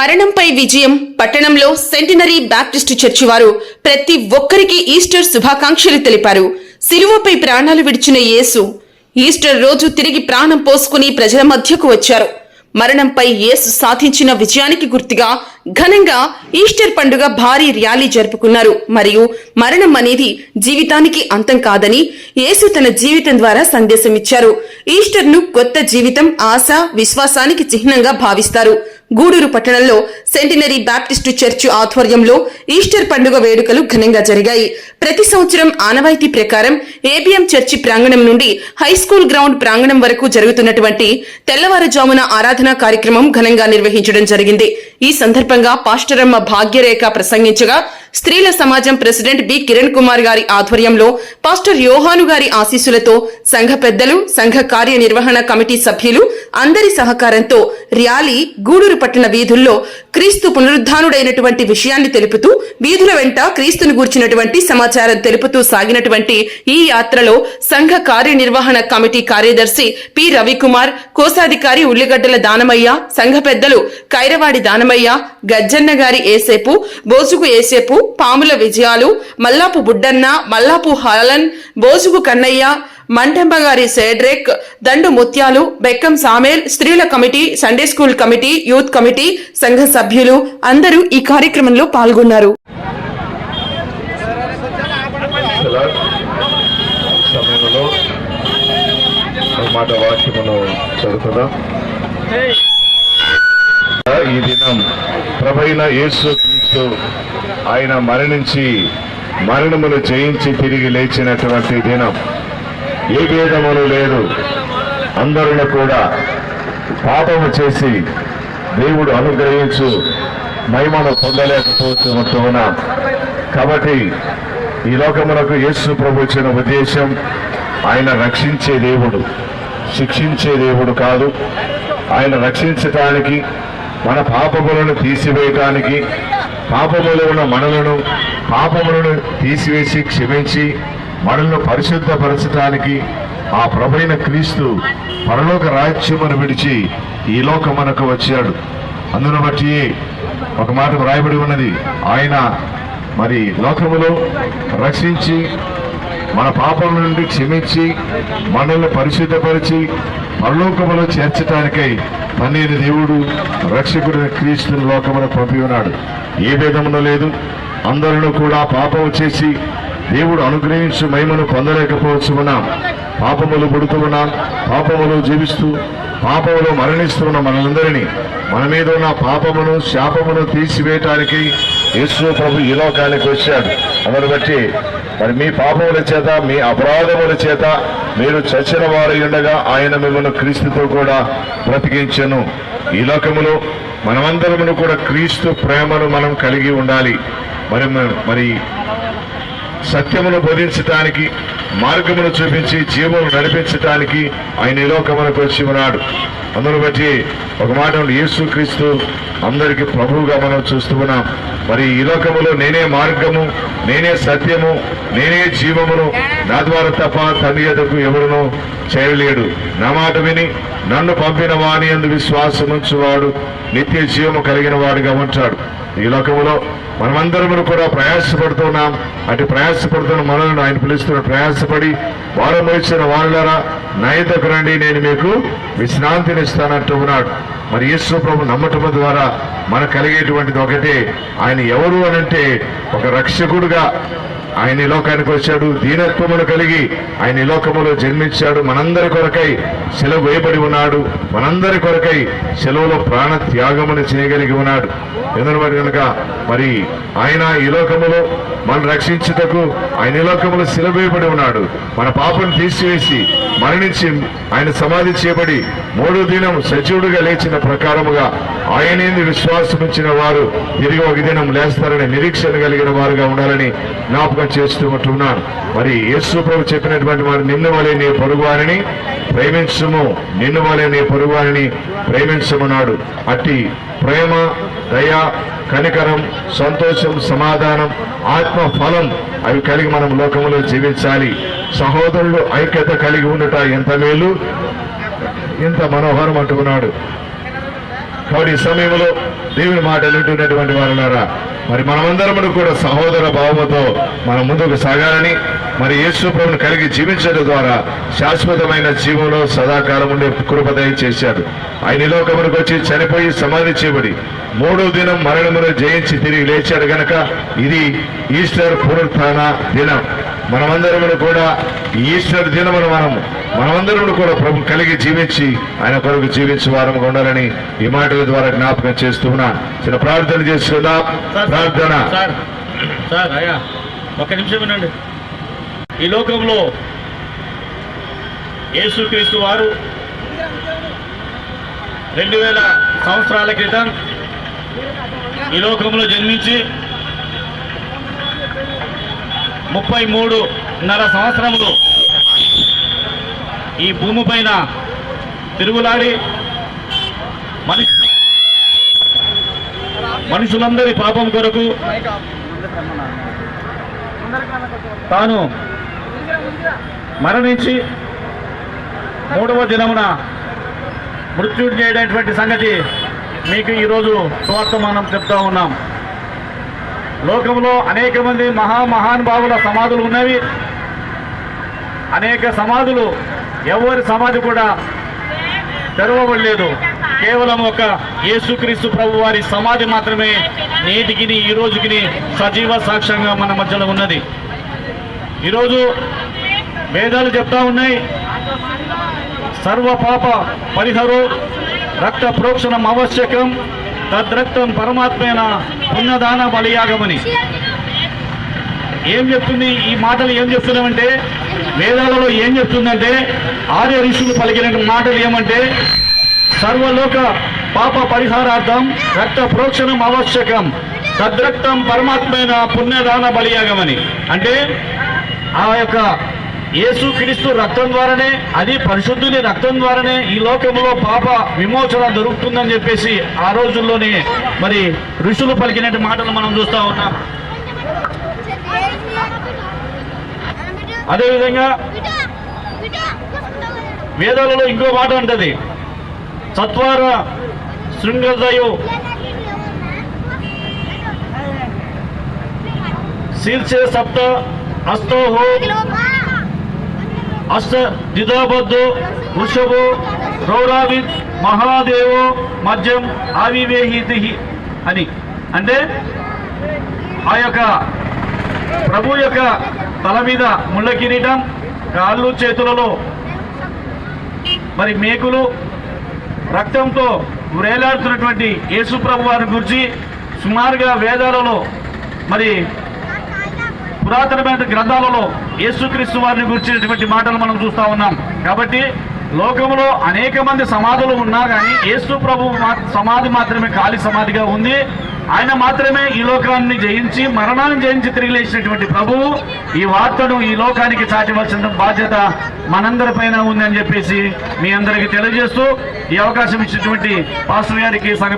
మరణంపై విజయం పట్టణంలో centenary Baptist church వారు ప్రతి ఒక్కరికి ఈస్టర్ శుభాకాంక్షలు తెలిపారు. సిలువపై ప్రాణాలు విడిచిన యేసు ఈస్టర్ రోజు తిరిగి ప్రాణం పోసుకుని ప్రజల మధ్యకు వచ్చారు. మరణంపై యేసు సాధించిన విజయానికి గుర్తుగా ఘనంగా ఈస్టర్ పండుగ భారీ ర్యాలీ జరుపుకున్నారు. మరియు మరణం అనేది జీవితానికి అంతం కాదని యేసు తన జీవితం ద్వారా సందేశం ఇచ్చారు. ఈస్టర్ను కొత్త జీవితం ఆశ విశ్వాసానికి చిహ్నంగా భావిస్తారు. గూడూరు పట్టణంలో సెంటినరీ బ్యాప్టిస్టు చర్చ్ ఆధ్వర్యంలో ఈస్టర్ పండుగ వేడుకలు ఘనంగా జరిగాయి. ప్రతి సంవత్సరం ఆనవాయితీ ప్రకారం ఏబిఎం చర్చి ప్రాంగణం నుండి హై స్కూల్ గ్రౌండ్ ప్రాంగణం వరకు జరుగుతున్నటువంటి తెల్లవారుజామున ఆరాధనా కార్యక్రమం ఘనంగా నిర్వహించడం జరిగింది. ఈ సందర్భంగా పాస్టరమ్మ భాగ్యరేఖ ప్రసంగించగా స్త్రీల సమాజం ప్రెసిడెంట్ బి. కిరణ్ కుమార్ గారి ఆధ్వర్యంలో పాస్టర్ యోహాను గారి ఆశీస్సులతో సంఘ పెద్దలు సంఘ కార్యనిర్వహణ కమిటీ సభ్యులు అందరి సహకారంతో ర్యాలీ గూడూరు పట్టణ వీధుల్లో క్రీస్తు పునరుద్ధానుడైనటువంటి విషయాన్ని తెలుపుతూ వీధుల వెంట క్రీస్తును గూర్చినటువంటి సమాచారం తెలుపుతూ సాగినటువంటి ఈ యాత్రలో సంఘ కార్యనిర్వహణ కమిటీ కార్యదర్శి పి. రవికుమార్ కోశాధికారి ఉల్లిగడ్డల దానమయ్య సంఘ పెద్దలు కైరవాడి దానమయ్య గజ్జన్న గారి ఏసేపు బోసుకు ఏసేపు పాముల విజయాలు మల్లాపు బుడ్డన్న మల్లాపు హలన్ బోసుగు కన్నయ్య మంటెంబ గారి సేడ్రేక్ దండు ముత్యాలు బెక్కం సామేల్ స్త్రీల committee Sunday school committee youth committee సంఘ సభ్యులు అందరూ ఈ కార్యక్రమంలో పాల్గొన్నారు. మాట వాక్యమును చదువుకుందాం. ఈ దినం ప్రభైన యేసు క్రీస్తు ఆయన మరణించి మరణములు జయించి తిరిగి లేచినటువంటి దినం. ఏ భేదములు లేదు. అందరిని కూడా పాపము చేసి దేవుడు అనుగ్రహించు మహిమను పొందలేకపోతున్నాం. కాబట్టి ఈ లోకములకు యేసు ప్రభు ఇచ్చిన ఉద్దేశం ఆయన రక్షించే దేవుడు శిక్షించే దేవుడు కాదు. ఆయన రక్షించటానికి మన పాపములను తీసివేయటానికి పాపములో ఉన్న మనలను పాపములను తీసివేసి క్షమించి మనల్ని పరిశుద్ధపరచటానికి ఆ ప్రభైన క్రీస్తు పరలోక రాజ్యమును విడిచి ఈ లోకమునకు వచ్చాడు. అందును బట్టి ఒక మాట వ్రాయబడి ఉన్నది ఆయన మరి లోకములో రక్షించి మన పాపం నుండి క్షమించి మనల్ని పరిశుద్ధపరిచి పరలోకములో చేర్చటానికై పన్నీరు దేవుడు రక్షకుడు క్రీస్తుని లోకమును పంపి ఉన్నాడు. ఏ భేదమును లేదు. అందరిలో కూడా పాపం చేసి దేవుడు అనుగ్రహించు మహిమను పొందలేకపోవచ్చు ఉన్నాం పాపములు పుడుతూ ఉన్నాం పాపములు జీవిస్తూ పాపములు మరణిస్తున్న మనందరినీ మన మీద ఉన్న పాపమును శాపమును తీసివేయటానికి యేసు ప్రభు ఈ లోకానికి వచ్చాడు. అందును బట్టి మరి మీ పాపముల చేత మీ అపరాధముల చేత మీరు చచ్చిన వారు ఉండగా ఆయన మిమ్మల్ని క్రీస్తుతో కూడా బ్రతికించను. ఈ లోకములో మనమందరమును కూడా క్రీస్తు ప్రేమను మనం కలిగి ఉండాలి. మరి మరి సత్యమును బోధించటానికి మార్గమును చూపించి జీవమును నడిపించటానికి ఆయన ఈ లోకమునకు వచ్చి ఉన్నాడు. అందును బట్టి ఒక మాట యేసు క్రీస్తు అందరికీ ప్రభువుగా మనం చూస్తున్నాం. మరి ఈ లోకములో నేనే మార్గము నేనే సత్యము నేనే జీవమును నా ద్వారా తప్ప తండ్రి ఎదుకు ఎవరునూ చేయలేడు. నా మాట విని నన్ను పంపిన వాణి అందు విశ్వాసముంచువాడు నిత్య జీవము కలిగిన వాడుగా ఉంటాడు. ఈ లోకములో మనమందరము కూడా ప్రయాసపడుతున్నాం. అటు ప్రయాసపడుతున్న మనల్ని ఆయన పిలుస్తున్న ప్రయాసపడి వారం వచ్చిన వాళ్ళరా నైతకు రండి నేను మీకు విశ్రాంతినిస్తానంటూ ఉన్నాడు. మరి యేసు ప్రభు నమ్మటం ద్వారా మనకు కలిగేటువంటిది ఒకటే. ఆయన ఎవరు అనంటే ఒక రక్షకుడుగా ఆయన లోకానికి వచ్చాడు దీనత్వమును కలిగి ఆయన లోకములో జన్మించాడు. మనందరి కొరకై సెలవు వేయబడి ఉన్నాడు. మనందరి కొరకై సెలవులో ప్రాణ త్యాగమును చేయగలిగి ఉన్నాడు. ఎందుకంటే కనుక? మరి ఆయన ఈ లోకములో మనం రక్షించుటకు ఆయన ఈ లోకములో సెలవు వేయబడి ఉన్నాడు. మన పాపను తీసివేసి మరణించి ఆయన సమాధి చేయబడి మూడో దినం సజీవుడిగా లేచిన ప్రకారముగా ఆయనేంది విశ్వాసం ఇచ్చిన వారు. తిరిగి ఒక దినం లేస్తారని నిరీక్షణ కలిగిన వారుగా ఉండాలని జ్ఞాపకం చేస్తూ ఉంటున్నాను మరి యేసు ప్రభు చెప్పినటువంటి వారు నిన్ను వలె నీ పొరుగువారిని ప్రేమించము. నిన్ను వలె నీ పొరుగువారిని ప్రేమించమన్నాడు అట్టి ప్రేమ దయ కనికరం సంతోషం సమాధానం ఆత్మ ఫలం అవి కలిగి మనం లోకంలో జీవించాలి. సహోదరులు ఐక్యత కలిగి ఉండట ఎంత మేలు? ఎంత మనోహరం అంటున్నాడు. కాబట్టి ఈ సమయంలో దేవుని మాటలు వింటున్నటువంటి వారులారా మరి మనమందరము కూడా సహోదర భావముతో మనం ముందుకు సాగాలని మరి యేసు ప్రభుని కలిగి జీవించడం ద్వారా శాశ్వతమైన జీవంలో సదాకాలం ఉండే కృపదయం చేశాడు. ఆయన లోకమునికి వచ్చి చనిపోయి సమాధి చేయబడి మూడో దినం మరణమును జయించి తిరిగి లేచాడు గనక ఇది ఈస్టర్ పునరుత్న దినం. మనమందరము కూడా ఈ ఈస్టర్ దినమును మనం మనమందరము కూడా ప్రభు కలిగి జీవించి ఆయన కొరకు జీవించి వారం ఉండాలని ఈ మాటల ద్వారా జ్ఞాపకం చేస్తున్నా. చిన్న ప్రార్థన చేసుకుందాం ప్రార్థన. ఒక్క నిమిషం వినండి. ఈ లోకంలో యేసుక్రీస్తు వారు రెండు వేల సంవత్సరాల క్రితం ఈ లోకంలో జన్మించి ముప్పై మూడున్నర సంవత్సరములు ఈ భూమి పైన తిరుగులాడి మనిషి మనుషులందరి పాపం కొరకు తాను మరణించి మూడవ దినమున మృత్యుంజయుడైనటువంటి సంగతి మీకు ఈరోజు సువర్తమానం చెప్తా ఉన్నాం. లోకంలో అనేక మంది మహామహానుభావుల సమాధులు ఉన్నవి. అనేక సమాధులు ఎవరి సమాధి కూడా తెరవబడలేదు. కేవలం ఒక యేసుక్రీస్తు ప్రభు వారి సమాధి మాత్రమే నేటికి ఈ రోజుకి సజీవ సాక్ష్యంగా మన మధ్యలో ఉన్నది. ఈరోజు వేదాలు చెప్తా ఉన్నాయి. సర్వ పాప పరిహరు రక్త ప్రోక్షణం ఆవశ్యకం తద్రక్తం పరమాత్మైన పుణ్యదాన బలియాగమని. ఏం చెప్తుంది? ఈ మాటలు ఏం చెప్తున్నామంటే వేదాలలో ఏం చెప్తుందంటే ఆర్య ఋషులు పలికిన మాటలు ఏమంటే సర్వలోక పాప పరిహారార్థం రక్త ప్రోక్షణం ఆవశ్యకం. తద్రక్తం పరమాత్మైన పుణ్యదాన బలియాగమని. అంటే ఆ యొక్క యేసు క్రీస్తు రక్తం ద్వారానే అది పరిశుద్ధుని రక్తం ద్వారానే ఈ లోకంలో పాప విమోచన దొరుకుతుందని చెప్పేసి ఆ రోజుల్లోనే మరి ఋషులు పలికినట్టు మాటలు మనం చూస్తూ ఉన్నాం. అదేవిధంగా వేదాలలో ఇంకో మాట ఉంటుంది. సత్వార శృంగదయు శీర్షే సప్త అస్తోహో అష్ట దిదాబద్ధు వృషభో రౌరావిత్ మహాదేవో మద్యం ఆవివేహితి అని. అంటే ఆ యొక్క ప్రభు యొక్క తల మీద ముళ్ళ కిరీటం కాళ్ళు చేతులలో మరి మేకులు రక్తంతో వేలాడుతున్నటువంటి యేసు ప్రభు వారి గురించి సుమారుగా వేదాలలో మరి పురాతనమైన గ్రంథాలలో యేసుక్రీస్తు వారిని గురించినటువంటి మాటలు మనం చూస్తా ఉన్నాం. కాబట్టి లోకంలో అనేక మంది సమాధులు ఉన్నా కానీ యేసు ప్రభు సమాధి మాత్రమే ఖాళీ సమాధిగా ఉంది. ఆయన మాత్రమే ఈ లోకాన్ని జయించి మరణాన్ని జయించి తిరిగి లేచినటువంటి ప్రభువు ఈ వార్తను ఈ లోకానికి చాటివలసిన బాధ్యత మనందరిపైన ఉందని చెప్పేసి మీ అందరికీ తెలియజేస్తూ ఈ అవకాశం ఇచ్చినటువంటి పాస్టర్ గారికి సంఘ